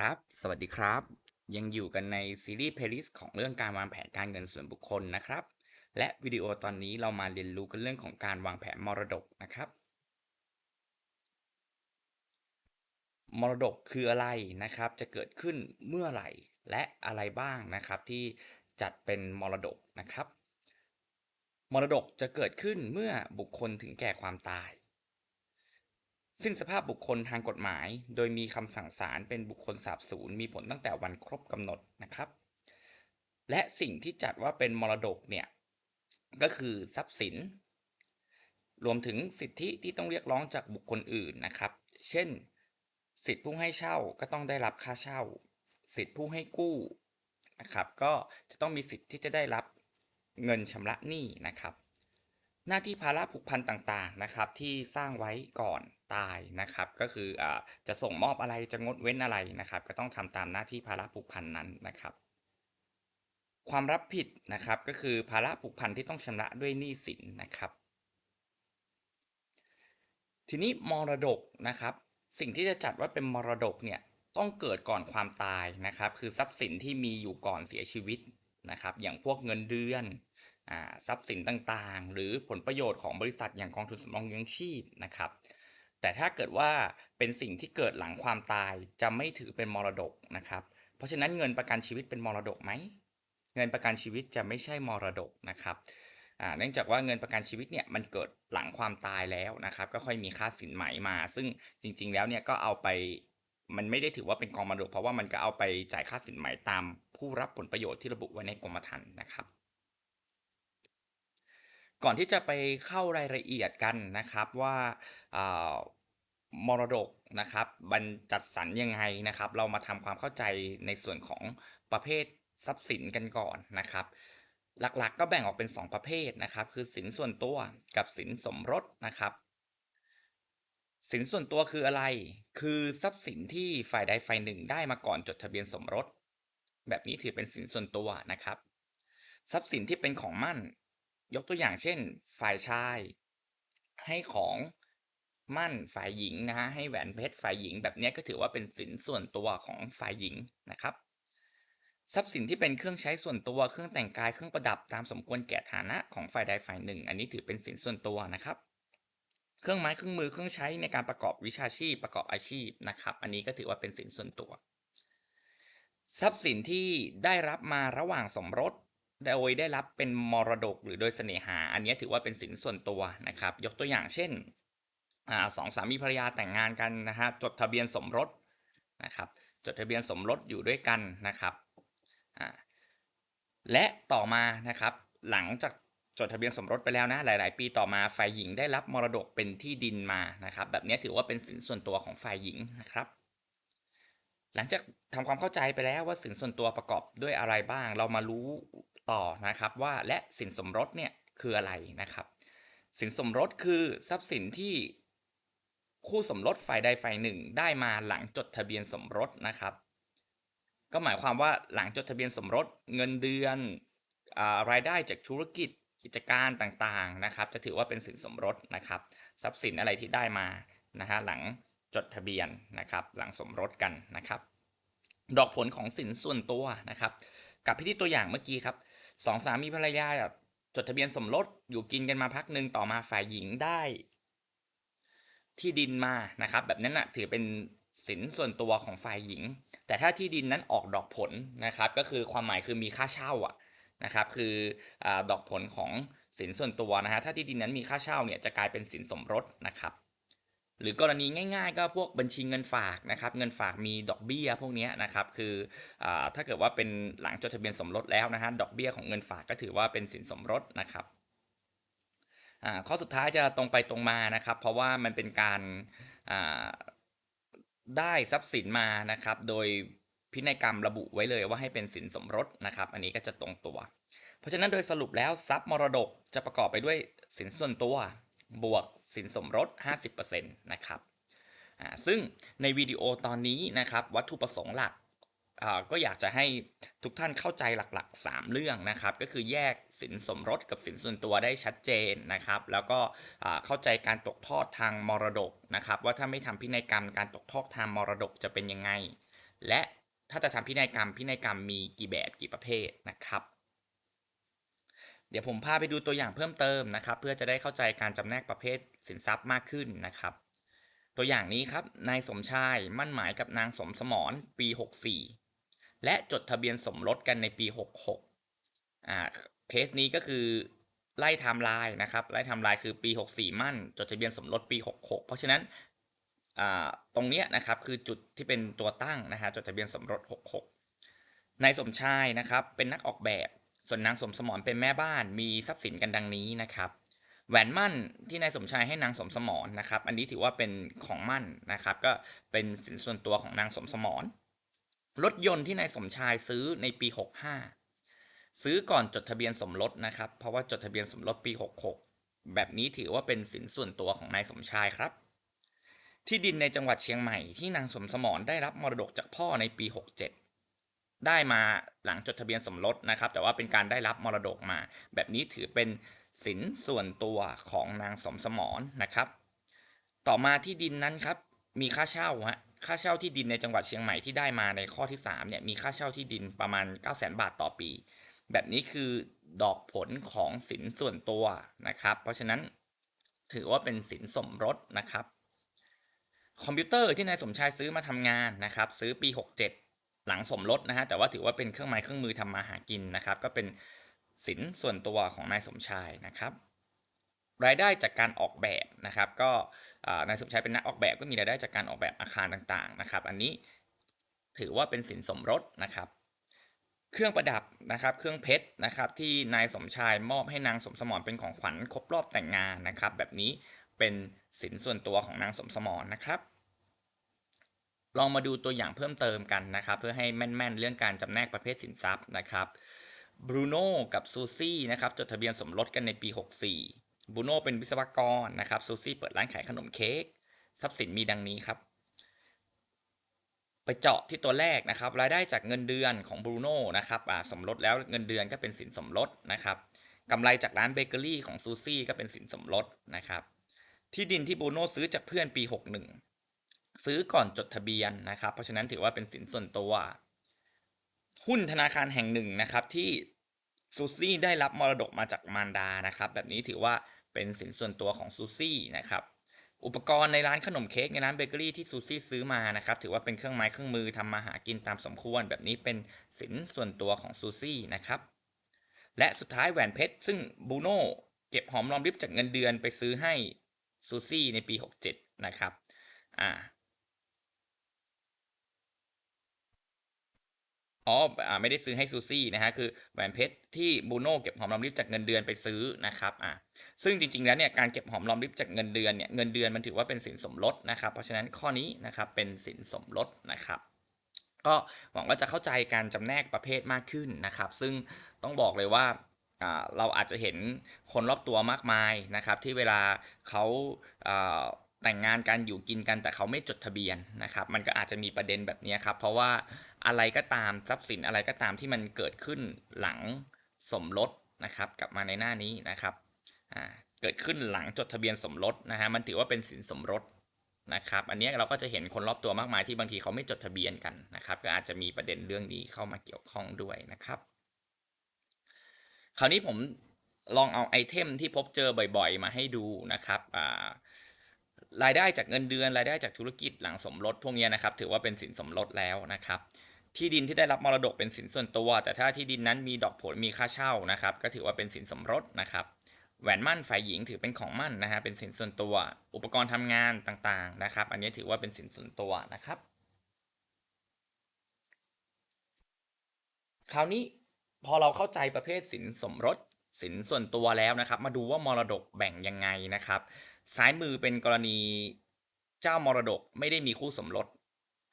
ครับ สวัสดีครับ ยังอยู่กันในซีรีส์เพลย์ลิสต์ของเรื่องการวางแผนการเงินส่วนบุคคลนะครับ และวิดีโอตอนนี้เรามาเรียนรู้กันเรื่องของการวางแผนมรดกนะครับ มรดกคืออะไรนะครับ จะเกิดขึ้นเมื่อไหร่และอะไรบ้างนะครับ ที่จัดเป็นมรดกนะครับ มรดกจะเกิดขึ้นเมื่อบุคคลถึงแก่ความตาย สิ้นสภาพบุคคลทางกฎหมาย โดยมีคำสั่งศาลเป็นบุคคลสาบสูญมีผลตั้งแต่วันครบกำหนดนะครับ และสิ่งที่จัดว่าเป็นมรดกเนี่ยก็คือทรัพย์สิน รวมถึงสิทธิที่ต้องเรียกร้องจากบุคคลอื่นนะครับ เช่น สิทธิผู้ให้เช่าก็ต้องได้รับค่าเช่า สิทธิผู้ให้กู้นะครับ ก็จะต้องมีสิทธิ์ที่จะได้รับเงินชำระหนี้นะครับ หน้าที่ภาระผูกพันต่างๆนะครับที่สร้างไว้ก่อนตายนะครับ ก็คืออจะส่งมอบอะไรจะงดเว้นอะไรนะครับ ก็ต้องทำตามหน้าที่ภาระผูกพันนั้นนะครับ ความรับผิดนะครับก็คือภาระผูกพันที่ต้องชำระด้วยหนี้สินนะครับ ทีนี้มรดกนะครับ สิ่งที่จะจัดว่าเป็นมรดกเนี่ยต้องเกิดก่อนความตายนะครับ คือทรัพย์สินที่มีอยู่ก่อนเสียชีวิตนะครับ อย่างพวกเงินเดือน ทรัพย์สินต่างๆ หรือผลประโยชน์ของบริษัทอย่างกองทุนสำรองเลี้ยงชีพนะครับ แต่ถ้าเกิดว่าเป็นสิ่งที่เกิดหลังความตายจะไม่ถือเป็นมรดกนะครับ เพราะฉะนั้นเงินประกันชีวิตเป็นมรดกไหมเงินประกันชีวิตจะไม่ใช่มรดกนะครับอ่าเนื่องจากว่าเงินประกันชีวิตเนี่ยมันเกิดหลังความตายแล้วนะครับ ก็ค่อยมีค่าสินไหมมา ซึ่งจริง ๆ แล้วเนี่ยก็เอาไปมันไม่ได้ถือว่าเป็นกองมรดก เพราะว่ามันก็เอาไปจ่ายค่าสินไหมตามผู้รับผลประโยชน์ที่ระบุไว้ในกรมธรรม์นะครับ ก่อนที่จะไปเข้ารายละเอียดกันนะครับว่าามรดกนะครับบรรจัดสรรยังไงนะครับ เรามาทำความเข้าใจในส่วนของประเภททรัพย์สินกันก่อนนะครับ หลักๆก็แบ่งออกเป็น 2 ประเภทนะครับ คือสินส่วนตัวกับสินสมรสนะครับ สินส่วนตัวคืออะไร คือทรัพย์สินที่ฝ่ายใดฝ่ายหนึ่งได้มาก่อนจดทะเบียนสมรส แบบนี้ถือเป็นสินส่วนตัวนะครับ ทรัพย์สินที่เป็นของมั่น ยกตัวอย่างเช่น ฝ่ายชาย ให้ของมั่นฝ่ายหญิงนะฮะให้แหวนเพชรฝ่ายหญิง แบบนี้ก็ถือว่าเป็นสินส่วนตัวของฝ่ายหญิงนะครับทรัพย์สินที่เป็นเครื่องใช้ส่วนตัวเครื่องแต่งกายเครื่องประดับตามสมควรแก่ฐานะของฝ่ายใดฝ่ายหนึ่ง อันนี้ถือเป็นสินส่วนตัวนะครับ เครื่องไม้เครื่องมือเครื่องใช้ในการประกอบวิชาชีพประกอบอาชีพนะครับ อันนี้ก็ถือว่าเป็นสินส่วนตัว ทรัพย์สินที่ได้รับมาระหว่างสมรส โดยได้รับเป็นมรดกหรือโดยเสน่หา อันนี้ถือว่าเป็นสินส่วนตัวนะครับ ยกตัวอย่างเช่นอสองสามีภรรยาแต่งงานกันนะฮะจดทะเบียนสมรสนะครับ จดทะเบียนสมรสอยู่ด้วยกันนะครับและต่อมานะครับ หลังจากจดทะเบียนสมรสไปแล้วนะหลาย ๆ ปีต่อมาฝ่ายหญิงได้รับมรดกเป็นที่ดินมานะครับ แบบนี้ถือว่าเป็นสินส่วนตัวของฝ่ายหญิงนะครับหลังจากทำความเข้าใจไปแล้วว่าสินส่วนตัวประกอบด้วยอะไรบ้าง เรามารู้ ต่อนะครับว่าและสินสมรสเนี่ยคืออะไรนะครับ สินสมรสคือทรัพย์สินที่คู่สมรสฝ่ายใดฝ่ายหนึ่ง ได้มาหลังจดทะเบียนสมรสนะครับ ก็หมายความว่าหลังจดทะเบียนสมรสเงินเดือนอารายได้จากธุรกิจกิจการต่างๆนะครับ จะถือว่าเป็นสินสมรสนะครับ ทรัพย์สินอะไรที่ได้มานะฮะหลังจดทะเบียนนะครับหลังสมรสกันนะครับ ดอกผลของสินส่วนตัวนะครับ กับพิธีตัวอย่างเมื่อกี้ครับ สองสามีภรรยาจดทะเบียนสมรสอยู่กินกันมาพักหนึ่งต่อมาฝ่ายหญิงได้ ที่ดินมานะครับ แบบนั้นนะถือเป็นสินส่วนตัวของฝ่ายหญิง แต่ถ้าที่ดินนั้นออกดอกผลนะครับ ก็คือความหมายคือมีค่าเช่าอะนะครับคืออดอกผลของสินส่วนตัวนะฮะถ้าที่ดินนั้นมีค่าเช่าเนี่ยจะกลายเป็นสินสมรสนะครับ หรือกรณีง่าย ๆ ก็พวกบัญชีเงินฝากนะครับเงินฝากมีดอกเบี้ยพวกนี้นะครับคืออถ้าเกิดว่าเป็นหลังจดทะเบียนสมรสแล้วนะฮะดอกเบี้ยของเงินฝากก็ถือว่าเป็นสินสมรสนะครับข้อสุดท้ายจะตรงไปตรงมานะครับ เพราะว่ามันเป็นการได้ทรัพย์สินมานะครับ โดยพินัยกรรมระบุไว้เลยว่าให้เป็นสินสมรสนะครับ อันนี้ก็จะตรงตัว เพราะฉะนั้นโดยสรุปแล้วทรัพย์มรดกจะประกอบไปด้วยสินส่วนตัว บวกสินสมรส 50%นะครับซึ่งในวิดีโอตอนนี้นะครับวัตถุประสงค์หลักก็อยากจะให้ทุกท่านเข้าใจหลักๆ 3 เรื่องนะครับ ก็คือแยกสินสมรสกับสินส่วนตัวได้ชัดเจนนะครับ แล้วก็เข้าใจการตกทอดทางมรดกนะครับ ว่าถ้าไม่ทำพินัยกรรมการตกทอดทางมรดกจะเป็นยังไง และถ้าจะทำพินัยกรรมพินัยกรรมมีกี่แบบกี่ประเภทนะครับ ดี๋ยวผมพาไปดูตัวอย่างเพิ่มเติมนะครับ เพื่อจะได้เข้าใจการจำแนกประเภทสินทรัพย์มากขึ้นนะครับ ตัวอย่างนี้ครับนายสมชายมั่นหมายกับนางสมสมรปี 64 และจดทะเบียนสมรสกันในปี 66อ่าเคสนี้ก็คือไล่ไทม์ไลน์นะครับไล่ไทม์ไลน์คือปี 64 มั่น จดทะเบียนสมรสปี 66 เพราะฉะนั้นอ่าตรงเนี้ยนะครับคือจุดที่เป็นตัวตั้งนะฮะจดทะเบียนสมรส 66นายสมชายนะครับเป็นนักออกแบบ ส่วนนางสมสมรเป็นแม่บ้านมีทรัพย์สินกันดังนี้นะครับ แหวนมั่นที่นายสมชายให้นางสมสมรนะครับ อันนี้ถือว่าเป็นของมั่นนะครับ ก็เป็นสินส่วนตัวของนางสมสมรรถยนต์ที่นายสมชายซื้อในปี 65 ซื้อก่อนจดทะเบียนสมรสนะครับ เพราะว่าจดทะเบียนสมรสปี 66 แบบนี้ถือว่าเป็นสินส่วนตัวของนายสมชายครับ ที่ดินในจังหวัดเชียงใหม่ที่นางสมสมรได้รับมรดกจากพ่อในปี 67 ได้มาหลังจดทะเบียนสมรสนะครับ แต่ว่าเป็นการได้รับมรดกมา แบบนี้ถือเป็นสินส่วนตัวของนางสมสมรนะครับ ต่อมาที่ดินนั้นครับมีค่าเช่าฮะค่าเช่าที่ดินในจังหวัดเชียงใหม่ที่ได้มาในข้อที่3เนี่ยมีค่าเช่าที่ดินประมาณ9 0 0 0 0 0 บาทต่อปี แบบนี้คือดอกผลของสินส่วนตัวนะครับ เพราะฉะนั้นถือว่าเป็นสินสมรสนะครับ คอมพิวเตอร์ที่นายสมชายซื้อมาทำงานนะครับ ซื้อปี 67 หลังสมรสนะฮะแต่ว่าถือว่าเป็นเครื่องไม้เครื่องมือทำมาหากินนะครับ ก็เป็นสินส่วนตัวของนายสมชายนะครับ รายได้จากการออกแบบนะครับ ก็นายสมชายเป็นนักออกแบบก็มีรายได้จากการออกแบบอาคารต่างๆนะครับ อันนี้ถือว่าเป็นสินสมรสนะครับ เครื่องประดับนะครับ เครื่องเพชรนะครับ ที่นายสมชายมอบให้นางสมสมรเป็นของขวัญครบรอบแต่งงานนะครับ แบบนี้เป็นสินส่วนตัวของนางสมสมรนะครับ ลองมาดูตัวอย่างเพิ่มเติมกันนะครับ เพื่อให้แม่นๆ เรื่องการจำแนกประเภทสินทรัพย์นะครับบรูโน่กับซูซี่นะครับจดทะเบียนสมรสกันในปี 64บรูโน่เป็นวิศวกรนะครับซูซี่เปิดร้านขายขนมเค้กทรัพย์สินมีดังนี้ครับ ไปเจาะที่ตัวแรกนะครับ รายได้จากเงินเดือนของบรูโน่นะครับสมรสแล้วเงินเดือนก็เป็นสินสมรสนะครับกำไรจากร้านเบเกอรี่ของซูซี่ก็เป็นสินสมรสนะครับ ที่ดินที่บรูโน่ซื้อจากเพื่อนปี 61 ซื้อก่อนจดทะเบียนนะครับ เพราะฉะนั้นถือว่าเป็นสินส่วนตัว หุ้นธนาคารแห่งหนึ่งนะครับที่ซูซี่ได้รับมรดกมาจากมารดานะครับ แบบนี้ถือว่าเป็นสินส่วนตัวของซูซี่นะครับอุปกรณ์ในร้านขนมเค้กในร้านเบเกอรี่ที่ซูซี่ซื้อมานะครับถือว่าเป็นเครื่องไม้เครื่องมือทำมาหากินตามสมควร แบบนี้เป็นสินส่วนตัวของซูซี่นะครับและสุดท้ายแหวนเพชรซึ่งบูโน่เก็บหอมรอมริบจากเงินเดือนไปซื้อให้ซูซี่ในปี 67 นะครับอ่า อ๋อไม่ได้ซื้อให้ซูซี่นะฮะคือแหวนเพชรที่บูโน่เก็บหอมรอมริบจากเงินเดือนไปซื้อนะครับอ่าซึ่งจริงๆแล้วเนี่ยการเก็บหอมรอมริบจากเงินเดือนเนี่ยเงินเดือนมันถือว่าเป็นสินสมรสนะครับ เพราะฉะนั้นข้อนี้นะครับเป็นสินสมรสนะครับก็หวังว่าจะเข้าใจการจำแนกประเภทมากขึ้นนะครับ ซึ่งต้องบอกเลยว่าเราอาจจะเห็นคนรอบตัวมากมายนะครับ ที่เวลาเขา แต่งงานกันอยู่กินกันแต่เขาไม่จดทะเบียนนะครับมันก็อาจจะมีประเด็นแบบนี้ครับเพราะว่าอะไรก็ตามทรัพย์สินอะไรก็ตามที่มันเกิดขึ้นหลังสมรสนะครับกลับมาในหน้านี้นะครับเกิดขึ้นหลังจดทะเบียนสมรสนะฮะมันถือว่าเป็นสินสมรสนะครับอันนี้เราก็จะเห็นคนรอบตัวมากมายที่บางทีเขาไม่จดทะเบียนกันนะครับก็อาจจะมีประเด็นเรื่องนี้เข้ามาเกี่ยวข้องด้วยนะครับ คราวนี้ผมลองเอาไอเทมที่พบเจอบ่อย ๆ มาให้ดูนะครับ รายได้จากเงินเดือน รายได้จากธุรกิจหลังสมรสพวกนี้นะครับ ถือว่าเป็นสินสมรสแล้วนะครับ ที่ดินที่ได้รับมรดกเป็นสินส่วนตัว แต่ถ้าที่ดินนั้นมีดอกผลมีค่าเช่านะครับ ก็ถือว่าเป็นสินสมรสนะครับแหวนมั่นฝ่ายหญิงถือเป็นของมั่นนะฮะเป็นสินส่วนตัว อุปกรณ์ทำงานต่างๆนะครับ อันนี้ถือว่าเป็นสินส่วนตัวนะครับ คราวนี้พอเราเข้าใจประเภทสินสมรสสินส่วนตัวแล้วนะครับ มาดูว่ามรดกแบ่งยังไงนะครับ ซ้ายมือเป็นกรณีเจ้ามรดกไม่ได้มีคู่สมรส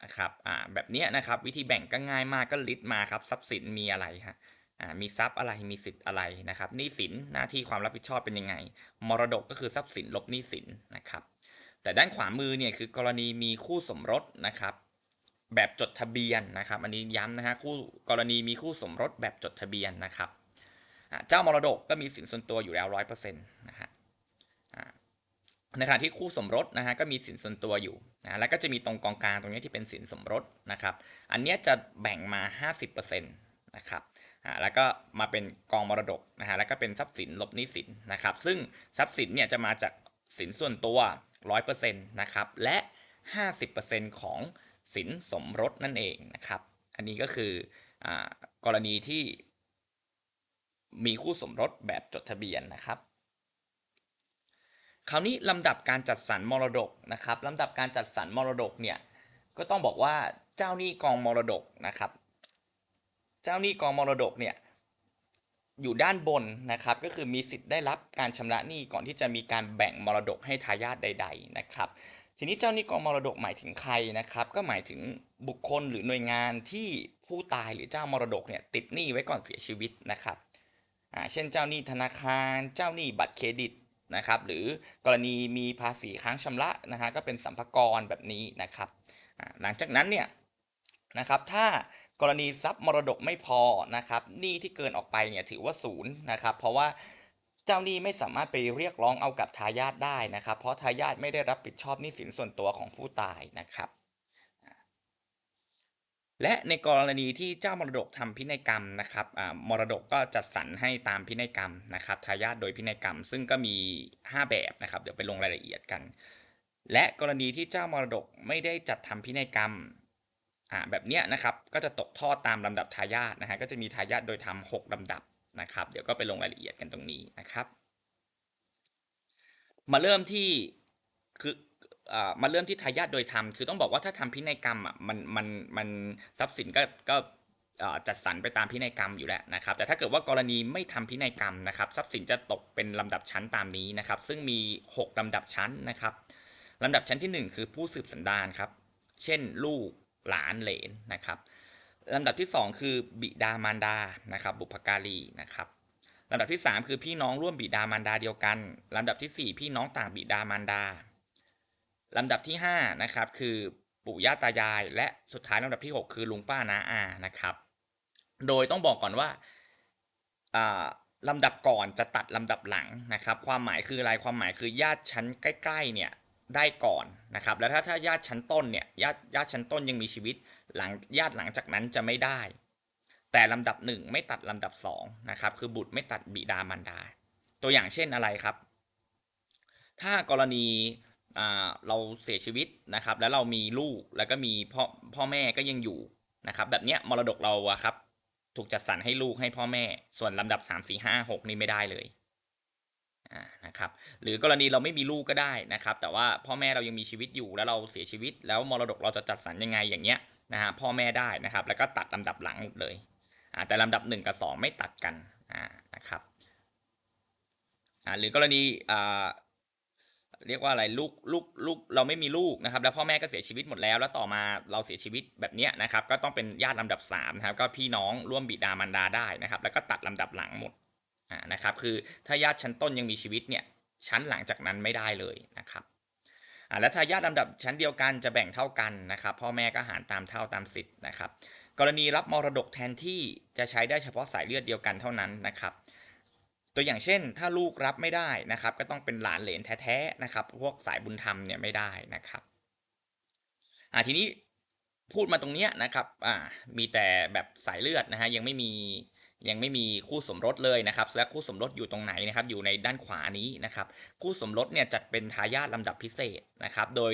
นะครับอ่าแบบนี้นะครับวิธีแบ่งก็ง่ายมากก็ลิสต์มาครับทรัพย์สินมีอะไรฮะอ่ามีทรัพย์อะไรมีสิทธิ์อะไรนะครับหนี้สินหน้าที่ความรับผิดชอบเป็นยังไง มรดกก็คือทรัพย์สินลบหนี้สินนะครับแต่ด้านขวามือเนี่ยคือกรณีมีคู่สมรสนะครับแบบจดทะเบียนนะครับ อันนี้ย้ำนะฮะคู่กรณีมีคู่สมรสแบบจดทะเบียนนะครับเจ้ามรดกก็มีสินส่วนตัวอยู่แล้วร้อยเปอร์เซ็นต์นะฮะ ในขณะที่คู่สมรสนะฮะก็มีสินส่วนตัวอยู่นะแล้วก็จะมีตรงกองกลางตรงนี้ที่เป็นสินสมรสนะครับ อันนี้จะแบ่งมา 50%นะครับอ่าแล้วก็มาเป็นกองมรดกนะฮะแล้วก็เป็นทรัพย์สินลบหนี้สินนะครับ ซึ่งทรัพย์สินเนี่ยจะมาจากสินส่วนตัว 100%นะครับและ 50%ของสินสมรสนั่นเองนะครับ อันนี้ก็คืออกรณีที่มีคู่สมรสแบบจดทะเบียนนะครับ คราวนี้ลำดับการจัดสรรมรดกนะครับลำดับการจัดสรรมรดกเนี่ยก็ต้องบอกว่าเจ้าหนี้กองมรดกนะครับ เจ้าหนี้กองมรดกเนี่ยอยู่ด้านบนนะครับ ก็คือมีสิทธิ์ได้รับการชำระหนี้ก่อนที่จะมีการแบ่งมรดกให้ทายาทใด ๆนะครับ ทีนี้เจ้าหนี้กองมรดกหมายถึงใครนะครับ ก็หมายถึงบุคคลหรือหน่วยงานที่ผู้ตายหรือเจ้ามรดกเนี่ยติดหนี้ไว้ก่อนเสียชีวิตนะครับเช่นเจ้าหนี้ธนาคาร เจ้าหนี้บัตรเครดิต นะครับ หรือกรณีมีภาษีค้างชำระนะฮะก็เป็นสัมภาระแบบนี้นะครับ หลังจากนั้นเนี่ยนะครับถ้ากรณีทรัพย์มรดกไม่พอนะครับหนี้ที่เกินออกไปเนี่ยถือว่าศูนย์นะครับ เพราะว่าเจ้าหนี้ไม่สามารถไปเรียกร้องเอากับทายาทได้นะครับ เพราะทายาทไม่ได้รับผิดชอบหนี้สินส่วนตัวของผู้ตายนะครับ และในกรณีที่เจ้ามรดกทำพินัยกรรมนะครับมรดกก็จัดสรรให้ตามพินัยกรรมนะครับทายาทโดยพินัยกรรม ซึ่งก็มี 5 แบบนะครับ เดี๋ยวไปลงรายละเอียดกัน และกรณีที่เจ้ามรดกไม่ได้จัดทำพินัยกรรมแบบเนี้ยนะครับก็จะตกทอดตามลำดับทายาทนะฮะก็จะมีทายาทโดยทำหกลำดับนะครับ เดี๋ยวก็ไปลงรายละเอียดกันตรงนี้นะครับ มาเริ่มที่คือ มาเริ่มที่ทายาทโดยธรรมคือต้องบอกว่าถ้าทำพินัยกรรมอะมันมันมันทรัพย์สินก็ก็จัดสรรไปตามพินัยกรรมอยู่แล้วนะครับ แต่ถ้าเกิดว่ากรณีไม่ทำพินัยกรรมนะครับ ทรัพย์สินจะตกเป็นลำดับชั้นตามนี้นะครับ ซึ่งมี 6ลำดับชั้นนะครับลำดับชั้นที่ 1 คือผู้สืบสันดานครับ เช่นลูกหลานเหลนนะครับลำดับที่ 2 คือบิดามารดานะครับ บุพการีนะครับลำดับที่ 3 คือพี่น้องร่วมบิดามารดาเดียวกันลำดับที่ 4 พี่น้องต่างบิดามารดา ลำดับที่5นะครับคือปู่ย่าตายาย และสุดท้ายลำดับที่ 6 คือลุงป้าน้าอานะครับ โดยต้องบอกก่อนว่าลำดับก่อนจะตัดลำดับหลังนะครับ ความหมายคืออะไรความหมายคือญาติชั้นใกล้ๆเนี่ยได้ก่อนนะครับ แล้วถ้าถ้าญาติชั้นต้นเนี่ยญาติญาติชั้นต้นยังมีชีวิตหลังญาติหลังจากนั้นจะไม่ได้ แต่ลำดับหนึ่งไม่ตัดลำดับสองนะครับคือบุตรไม่ตัดบิดามารดา ตัวอย่างเช่นอะไรครับ ถ้ากรณี เราเสียชีวิตนะครับ แล้วเรามีลูกแล้วก็มีพ่อพ่อแม่ก็ยังอยู่นะครับ แบบเนี้ยมรดกเราอะครับ ถูกจัดสรรให้ลูกให้พ่อแม่ ส่วนลำดับ 3 4 5 6 นี่ไม่ได้เลยนะครับหรือกรณีเราไม่มีลูกก็ได้นะครับ แต่ว่าพ่อแม่เรายังมีชีวิตอยู่แล้วเราเสียชีวิต แล้วมรดกเราจะจัดสรรยังไงอย่างเงี้ยนะฮะพ่อแม่ได้นะครับ แล้วก็ตัดลำดับหลังหมดเลยแต่ลำดับ 1 กับ 2 ไม่ตัดกันนะครับหรือกรณีอ่า เรียกว่าอะไรลูกลูกลูกเราไม่มีลูกนะครับ แล้วพ่อแม่ก็เสียชีวิตหมดแล้ว แล้วต่อมาเราเสียชีวิตแบบนี้นะครับ ก็ต้องเป็นญาติลำดับ3นะครับ ก็พี่น้องร่วมบิดามารดาได้นะครับ แล้วก็ตัดลำดับหลังหมดอ่านะครับ คือถ้าญาติชั้นต้นยังมีชีวิตเนี่ยชั้นหลังจากนั้นไม่ได้เลยนะครับอ่าและถ้าญาติลำดับชั้นเดียวกันจะแบ่งเท่ากันนะครับ พ่อแม่ก็หารตามเท่าตามสิทธิ์นะครับ กรณีรับมรดกแทนที่จะใช้ได้เฉพาะสายเลือดเดียวกันเท่านั้นนะครับ ตัวอย่างเช่น ถ้าลูกรับไม่ได้นะครับ ก็ต้องเป็นหลานเหลนแท้ๆนะครับ พวกสายบุญธรรมเนี่ยไม่ได้นะครับอ่าทีนี้พูดมาตรงเนี้ยนะครับอ่ามีแต่แบบสายเลือดนะฮะยังไม่มียังไม่มีคู่สมรสเลยนะครับและคู่สมรสอยู่ตรงไหนนะครับ อยู่ในด้านขวานี้นะครับ คู่สมรสเนี่ยจัดเป็นทายาทลำดับพิเศษนะครับ โดย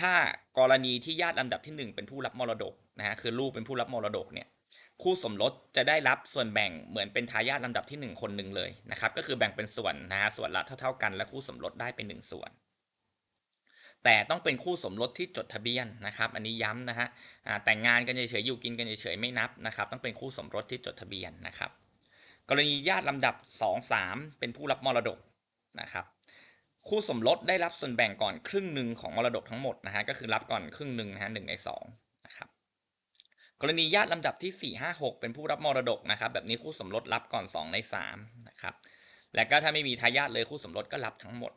ถ้ากรณีที่ญาติลำดับที่หนึ่งเป็นผู้รับมรดกนะฮะคือลูกเป็นผู้รับมรดกเนี่ย คู่สมรสจะได้รับส่วนแบ่งเหมือนเป็นทายาทลำดับที่ 1 คนหนึ่งเลยนะครับ ก็คือแบ่งเป็นส่วนนะฮะส่วนละเท่า ๆ กันและคู่สมรสได้เป็น 1 ส่วน แต่ต้องเป็นคู่สมรสที่จดทะเบียนนะครับ อันนี้ย้ำนะฮะแต่งงานกันเฉยๆอยู่กินกันเฉยๆไม่นับนะครับ ต้องเป็นคู่สมรสที่จดทะเบียนนะครับ กรณีญาติลำดับ 2 3 เป็นผู้รับมรดกนะครับคู่สมรสได้รับส่วนแบ่งก่อนครึ่งหนึ่งของมรดกทั้งหมดนะฮะก็คือรับก่อนครึ่งหนึ่งนะฮะหนึ่งในสอง กรณีญาติลำดับที่ 4 5 6 เป็นผู้รับมรดกนะครับ แบบนี้คู่สมรสรับก่อน 2 ใน3นะครับ และก็ถ้าไม่มีทายาทเลยคู่สมรสก็รับทั้งหมด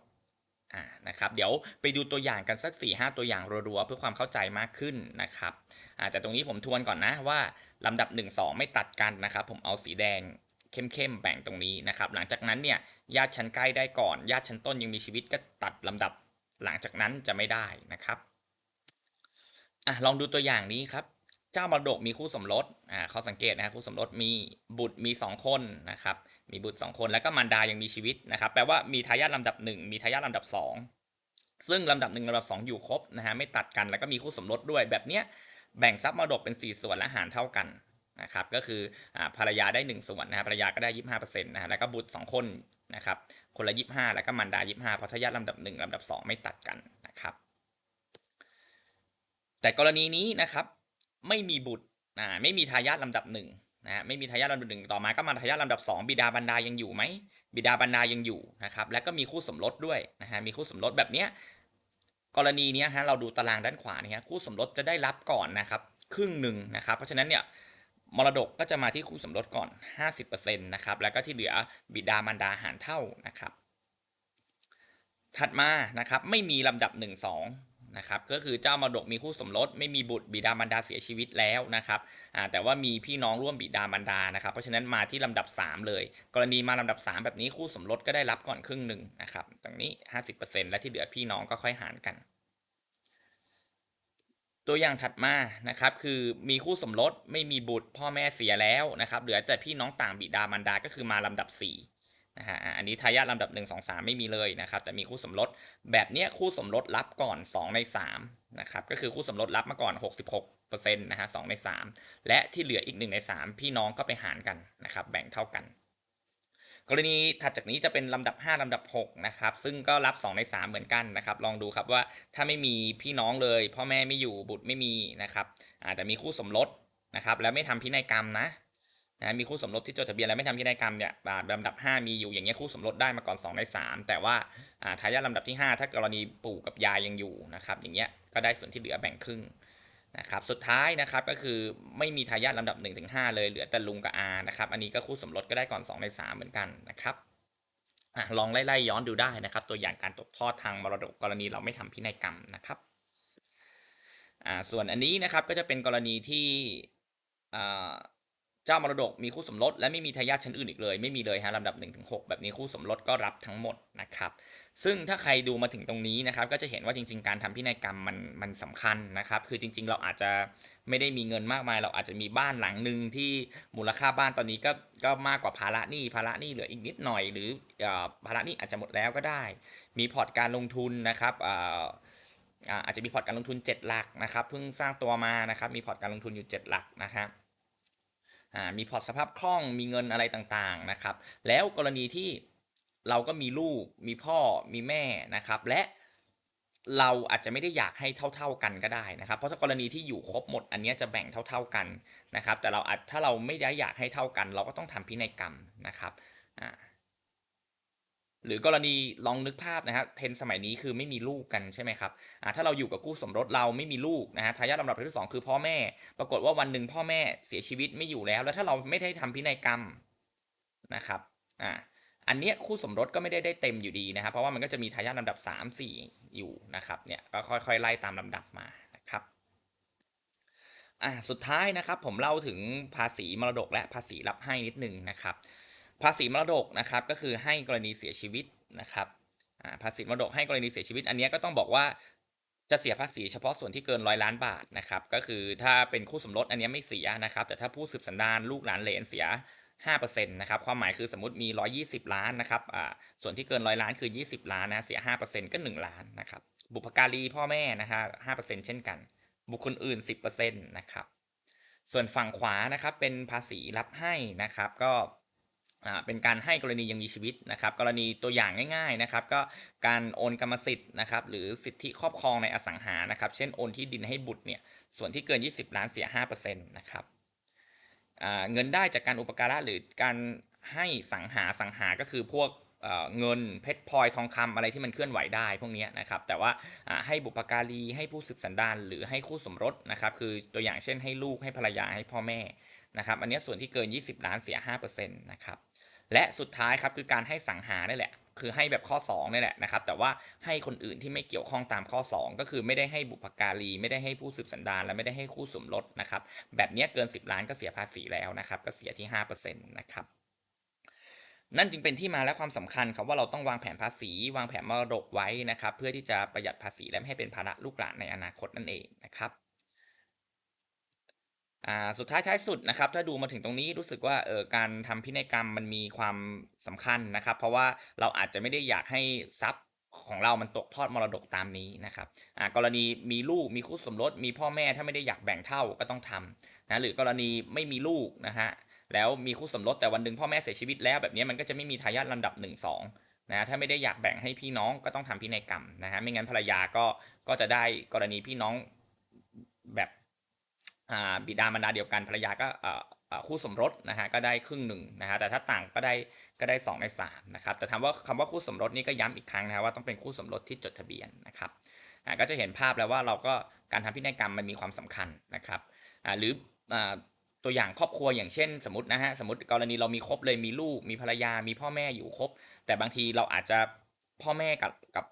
อ่านะครับ เดี๋ยวไปดูตัวอย่างกันสัก 4 5 ตัวอย่างรัวๆเพื่อความเข้าใจมากขึ้นนะครับอ่าแต่ตรงนี้ผมทวนก่อนนะว่าลำดับ 1 2 ไม่ตัดกันนะครับ ผมเอาสีแดงเข้มๆแบ่งตรงนี้นะครับ หลังจากนั้นเนี่ยญาติชั้นใกล้ได้ก่อน ญาติชั้นต้นยังมีชีวิตก็ตัดลำดับ หลังจากนั้นจะไม่ได้นะครับอะลองดูตัวอย่างนี้ครับ เจ้ามรดกมีคู่สมรสอ่าเขาสังเกตนะคู่สมรสมีบุตรมีสองคนนะครับมีบุตรสองคนแล้วก็มารดายังมีชีวิตนะครับแปลว่ามีทายาทลำดับหนึ่งมีทายาทลำดับสองซึ่งลำดับหนึ่งลำดับสองอยู่ครบนะฮะไม่ตัดกันแล้วก็มีคู่สมรสด้วยแบบเนี้ยแบ่งทรัพย์มรดกเป็น 4 ส่วนและหารเท่ากันนะครับก็คืออ่าภรรยาได้ 1 ส่วนนะฮะภรรยาก็ได้ 25%นะฮะแล้วก็บุตร 2 คนนะครับคนละ 25 แล้วก็มารดา 25เพราะทายาทลำดับ 1ลำดับ 2 ไม่ตัดกันนะครับแต่กรณีนี้นะครับ ไม่มีบุตรอ่าไม่มีทายาทลำดับหนึ่งนะฮะไม่มีทายาทลำดับหนึ่งต่อมาก็มาทายาทลำดับสองบิดาบรรดายังอยู่ไหมบิดาบรรดายังอยู่นะครับและก็มีคู่สมรสด้วยนะฮะมีคู่สมรสแบบเนี้ยกรณีนี้ฮะเราดูตารางด้านขวาเนี่ยฮะคู่สมรสจะได้รับก่อนนะครับครึ่งหนึ่งนะครับ เพราะฉะนั้นเนี่ยมรดกก็จะมาที่คู่สมรสก่อน 50%นะครับแล้วก็ที่เหลือบิดามารดาหารเท่านะครับ ถัดมานะครับไม่มีลำดับ 1 2 นะครับก็คือเจ้ามรดกมีคู่สมรสไม่มีบุตรบิดามารดาเสียชีวิตแล้วนะครับแต่ว่ามีพี่น้องร่วมบิดามารดานะครับเพราะฉะนั้นมาที่ลำดับ 3 เลย กรณีมาลำดับ 3 แบบนี้คู่สมรสก็ได้รับก่อนครึ่งหนึ่งนะครับตรงนี้ 50%และที่เหลือพี่น้องก็ค่อยหารกันตัวอย่างถัดมานะครับคือมีคู่สมรสไม่มีบุตรพ่อแม่เสียแล้วนะครับเหลือแต่พี่น้องต่างบิดามารดาก็คือมาลำดับ 4 นะฮะอันนี้ทายาทลำดับ 1 2 3 ไม่มีเลยนะครับแต่มีคู่สมรสแบบเนี้ยคู่สมรสรับก่อน 2 ใน3นะครับก็คือคู่สมรสรับมาก่อน 66%นะฮะ2ใน 3 และที่เหลืออีก 1 ใน 3 พี่น้องก็ไปหารกันนะครับแบ่งเท่ากัน กรณีถัดจากนี้จะเป็นลำดับ 5 ลำดับ6นะครับซึ่งก็รับ 2 ใน 3 เหมือนกันนะครับลองดูครับว่าถ้าไม่มีพี่น้องเลยพ่อแม่ไม่อยู่บุตรไม่มีนะครับอาจจะมีคู่สมรสนะครับแล้วไม่ทำพินัยกรรมนะ นะมีคู่สมรสที่จดทะเบียนแล้วไม่ทำพินัยกรรมเนี่ยลำดับ 5 มีอยู่อย่างเงี้ยคู่สมรสได้มาก่อน 2 ใน 3 แต่ว่าทายาทลำดับที่ 5 ถ้ากรณีปู่กับยายยังอยู่นะครับอย่างเงี้ยก็ได้ส่วนที่เหลือแบ่งครึ่งนะครับสุดท้ายนะครับก็คือไม่มีทายาทลำดับ 1-5 เลยเหลือแต่ลุงกับอานะครับอันนี้ก็คู่สมรสก็ได้ก่อน 2 ใน 3 เหมือนกันนะครับอลองไล่ๆย้อนดูได้นะครับ ตัวอย่างการตกทอดทางมรดกกรณีเราไม่ทำพินัยกรรมนะครับส่วนอันนี้นะครับก็จะเป็นกรณีที่ เจ้ามรดกมีคู่สมรสและไม่มีทายาทชั้นอื่นอีกเลย ไม่มีเลยฮะลำดับ1-6แบบนี้คู่สมรสก็รับทั้งหมดนะครับ ซึ่งถ้าใครดูมาถึงตรงนี้นะครับ ก็จะเห็นว่าจริง ๆ การทำพินัยกรรมมันมันสำคัญนะครับ คือจริง ๆ เราอาจจะไม่ได้มีเงินมากมาย เราอาจจะมีบ้านหลังหนึ่งที่มูลค่าบ้านตอนนี้ก็ก็มากกว่าภาระหนี้ภาระหนี้เหลืออีกนิดหน่อย หรืออภาระหนี้อาจจะหมดแล้วก็ได้ มีพอร์ตการลงทุนนะครับอาจจะมีพอร์ตการลงทุน 7 หลักนะครับเพิ่งสร้างตัวมานะครับมีพอร์ตการลงทุนอยู่ 7 หลักนะครับ มีพอร์ตสภาพคล่องมีเงินอะไรต่างๆนะครับแล้วกรณีที่เราก็มีลูกมีพ่อมีแม่นะครับ และเราอาจจะไม่ได้อยากให้เท่า ๆกันก็ได้นะครับ เพราะถ้ากรณีที่อยู่ครบหมดอันเนี้ยจะแบ่งเท่า ๆกันนะครับ แต่เราอาจถ้าเราไม่ได้อยากให้เท่ากัน เราก็ต้องทำพินัยกรรมนะครับอ่า หรือกรณีลองนึกภาพนะฮะเทรนสมัยนี้คือไม่มีลูกกันใช่ไหมครับอ่าถ้าเราอยู่กับคู่สมรสเราไม่มีลูกนะฮะทายาทลำดับที่สองคือพ่อแม่ ปรากฏว่าวันหนึ่งพ่อแม่เสียชีวิตไม่อยู่แล้ว แล้วถ้าเราไม่ได้ทำพินัยกรรมนะครับอ่าอันเนี้ยคู่สมรสก็ไม่ได้ได้เต็มอยู่ดีนะครับ เพราะว่ามันก็จะมีทายาทลำดับ 3 4 อยู่นะครับเนี่ยก็ค่อยๆ ไล่ตามลำดับมานะครับอ่าสุดท้ายนะครับผมเล่าถึงภาษีมรดกและภาษีรับให้นิดนึงนะครับ ภาษีมรดกนะครับก็คือให้กรณีเสียชีวิตนะครับภาษีมรดกให้กรณีเสียชีวิต อันนี้ก็ต้องบอกว่าจะเสียภาษีเฉพาะส่วนที่เกินร้อยล้านบาทนะครับก็คือถ้าเป็นคู่สมรสอันนี้ไม่เสียนะครับแต่ถ้าผู้สืบสันดานลูกหลานเหลนเสีย5%นะครับความหมายคือสมมติมี 120 ล้านนะครับอ่าส่วนที่เกินร้อยล้านคือ 20 ล้านนะเสีย 5%ก็ 1 ล้านนะครับบุพการีพ่อแม่นะฮะ5%เช่นกัน บุคคลอื่น 10%นะครับส่วนฝั่งขวานะครับเป็นภาษีรับให้นะครับก็ เป็นการให้กรณียังมีชีวิตนะครับ กรณีตัวอย่างง่ายๆนะครับ ก็การโอนกรรมสิทธิ์นะครับหรือสิทธิครอบครองในอสังหานะครับ เช่นโอนที่ดินให้บุตรเนี่ยส่วนที่เกิน 20 ล้านเสีย5%นะครับอ่าเงินได้จากการอุปการะหรือการให้สังหาสังหาก็คือพวกเอ่อเงินเพชรพลอยทองคำอะไรที่มันเคลื่อนไหวได้พวกเนี้ยนะครับ แต่ว่าอ่าให้บุปการีให้ผู้สืบสันดานหรือให้คู่สมรสนะครับ คือตัวอย่างเช่นให้ลูกให้ภรรยาให้พ่อแม่ นะครับ อันนี้ส่วนที่เกิน 20 ล้านเสีย5%นะครับ และสุดท้ายครับคือการให้สังหานี่แหละ คือให้แบบข้อ2นี่แหละนะครับ แต่ว่าให้คนอื่นที่ไม่เกี่ยวข้องตามข้อ 2 ก็คือไม่ได้ให้บุปการี ไม่ได้ให้ผู้สืบสันดานและไม่ได้ให้คู่สมรสนะครับ แบบนี้เกิน 10 ล้านก็เสียภาษีแล้วนะครับ ก็เสียที่5%นะครับนั่นจึงเป็นที่มาและความสำคัญครับว่าเราต้องวางแผนภาษี วางแผนมรดกไว้นะครับ เพื่อที่จะประหยัดภาษีและไม่ให้เป็นภาระลูกหลานในอนาคตนั่นเองนะครับ อ่าสุดท้ายท้ายสุดนะครับถ้าดูมาถึงตรงนี้รู้สึกว่าเออการทำพินัยกรรมมันมีความสำคัญนะครับ เพราะว่าเราอาจจะไม่ได้อยากให้ทรัพย์ของเรามันตกทอดมรดกตามนี้นะครับอ่ากรณีมีลูกมีคู่สมรสมีพ่อแม่ถ้าไม่ได้อยากแบ่งเท่าก็ต้องทำนะหรือกรณีไม่มีลูกนะฮะแล้วมีคู่สมรสแต่วันหนึ่งพ่อแม่เสียชีวิตแล้วแบบนี้มันก็จะไม่มีทายาทลำดับ 1 2นะถ้าไม่ได้อยากแบ่งให้พี่น้องก็ต้องทำพินัยกรรมนะฮะไม่งั้นภรรยาก็ก็จะได้กรณีพี่น้องแบบ บิดามารดาเดียวกันภรรยาก็คู่สมรสนะฮะก็ได้ครึ่งหนึ่งนะฮะแต่ถ้าต่างก็ได้ก็ได้ 2 ใน3นะครับแต่ถามว่าคำว่าคู่สมรสนี่ก็ย้ำอีกครั้งนะฮะว่าต้องเป็นคู่สมรสที่จดทะเบียนนะครับก็จะเห็นภาพแล้วว่าเราก็การทำพินัยกรรมมันมีความสำคัญนะครับหรือตัวอย่างครอบครัวอย่างเช่น สมมตินะฮะสมมติกรณีเรามีครบเลยมีลูกมีภรรยามีพ่อแม่อยู่ครบ แต่บางทีเราอาจจะ พ่อแม่กับกับ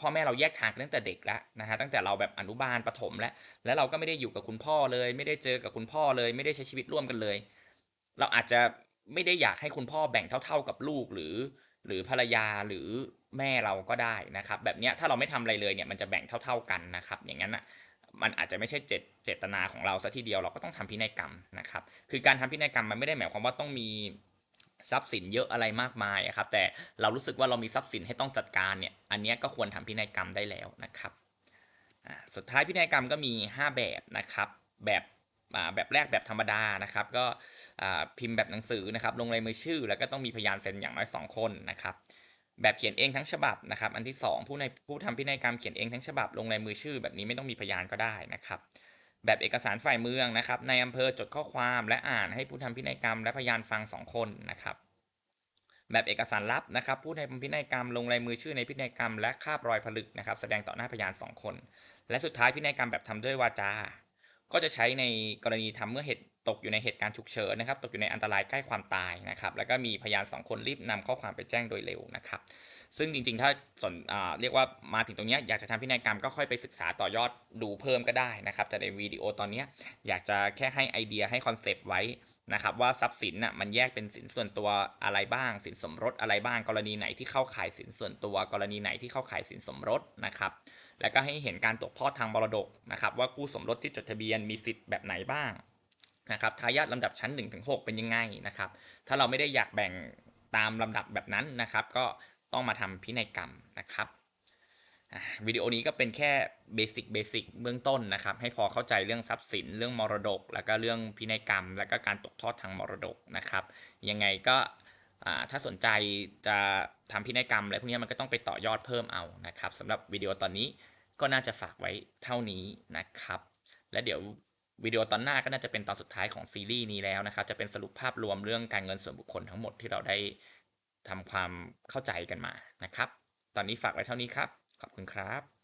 พ่อแม่เราแยกทางตั้งแต่เด็กแล้วนะฮะตั้งแต่เราแบบอนุบาลประถมแล้วแล้วเราก็ไม่ได้อยู่กับคุณพ่อเลย ไม่ได้เจอกับคุณพ่อเลย ไม่ได้ใช้ชีวิตร่วมกันเลย เราอาจจะไม่ได้อยากให้คุณพ่อแบ่งเท่า ๆกับลูกหรือ หรือภรรยาหรือแม่เราก็ได้นะครับ แบบเนี้ยถ้าเราไม่ทำอะไรเลยเนี่ยมันจะแบ่งเท่า ๆกันนะครับ อย่างนั้นอะมันอาจจะไม่ใช่เจตเจตนาของเราซะทีเดียวเราก็ต้องทำพินัยกรรมนะครับ คือการทำพินัยกรรมมันไม่ได้หมายความว่าต้องมี ทรัพย์สินเยอะอะไรมากมายอะครับแต่เรารู้สึกว่าเรามีทรัพย์สินให้ต้องจัดการเนี่ยอันนี้ก็ควรทำพินัยกรรมได้แล้วนะครับอ่าสุดท้ายพินัยกรรมก็มี 5 แบบนะครับแบบอ่าแบบแรกแบบธรรมดานะครับ ก็อ่าพิมพ์แบบหนังสือนะครับลงลายมือชื่อ แล้วก็ต้องมีพยานเซ็นอย่างน้อย 2 คนนะครับแบบเขียนเองทั้งฉบับนะครับ อันที่ 2 ผู้ในผู้ทำพินัยกรรมเขียนเองทั้งฉบับลงลายมือชื่อ แบบนี้ไม่ต้องมีพยานก็ได้นะครับ แบบเอกสารฝ่ายเมืองนะครับในอำเภอจดข้อความและอ่านให้ผู้ทำพินัยกรรมและพยานฟัง 2 คนนะครับ แบบเอกสารลับนะครับ ผู้ทำพินัยกรรมลงลายมือชื่อในพินัยกรรม และคาบรอยผลึกนะครับ แสดงต่อหน้าพยาน 2 คน และสุดท้ายพินัยกรรมแบบทำด้วยวาจา ก็จะใช้ในกรณีทำเมื่อเหตุ ตกอยู่ในเหตุการณ์ฉุกเฉินนะครับ ตกอยู่ในอันตรายใกล้ความตายนะครับ แล้วก็มีพยาน 2 คนรีบนำข้อความไปแจ้งโดยเร็วนะครับ ซึ่งจริงๆ ถ้าสนเรียกว่ามาถึงตรงนี้อยากจะทำพินัยกรรมก็ค่อยไปศึกษาต่อยอดดูเพิ่มก็ได้นะครับ แต่ในวิดีโอตอนนี้อยากจะแค่ให้ไอเดียให้คอนเซปต์ไว้นะครับว่าทรัพย์สินน่ะมันแยกเป็นสินส่วนตัวอะไรบ้าง สินสมรสอะไรบ้าง กรณีไหนที่เข้าข่ายสินส่วนตัว กรณีไหนที่เข้าข่ายสินสมรสนะครับ แล้วก็ให้เห็นการตกทอดทางมรดกนะครับว่าคู่สมรสที่จดทะเบียนมีสิทธิ์แบบไหนบ้าง นะครับทายาทลำดับชั้น 1-6 เป็นยังไงนะครับ ถ้าเราไม่ได้อยากแบ่งตามลำดับแบบนั้นนะครับ ก็ต้องมาทำพินัยกรรมนะครับวิดีโอนี้ก็เป็นแค่เบสิกเบสิกเบื้องต้นนะครับ ให้พอเข้าใจเรื่องทรัพย์สิน เรื่องมรดก แล้วก็เรื่องพินัยกรรม แล้วก็การตกทอดทางมรดกนะครับ ยังไงก็ถ้าสนใจจะทำพินัยกรรมอะไรพวกนี้มันก็ต้องไปต่อยอดเพิ่มเอานะครับสำหรับวิดีโอตอนนี้ก็น่าจะฝากไว้เท่านี้นะครับ และเดี๋ยว วิดีโอตอนหน้าก็น่าจะเป็นตอนสุดท้ายของซีรีส์นี้แล้วนะครับ จะเป็นสรุปภาพรวมเรื่องการเงินส่วนบุคคลทั้งหมดที่เราได้ทำความเข้าใจกันมานะครับ ตอนนี้ฝากไว้เท่านี้ครับ ขอบคุณครับ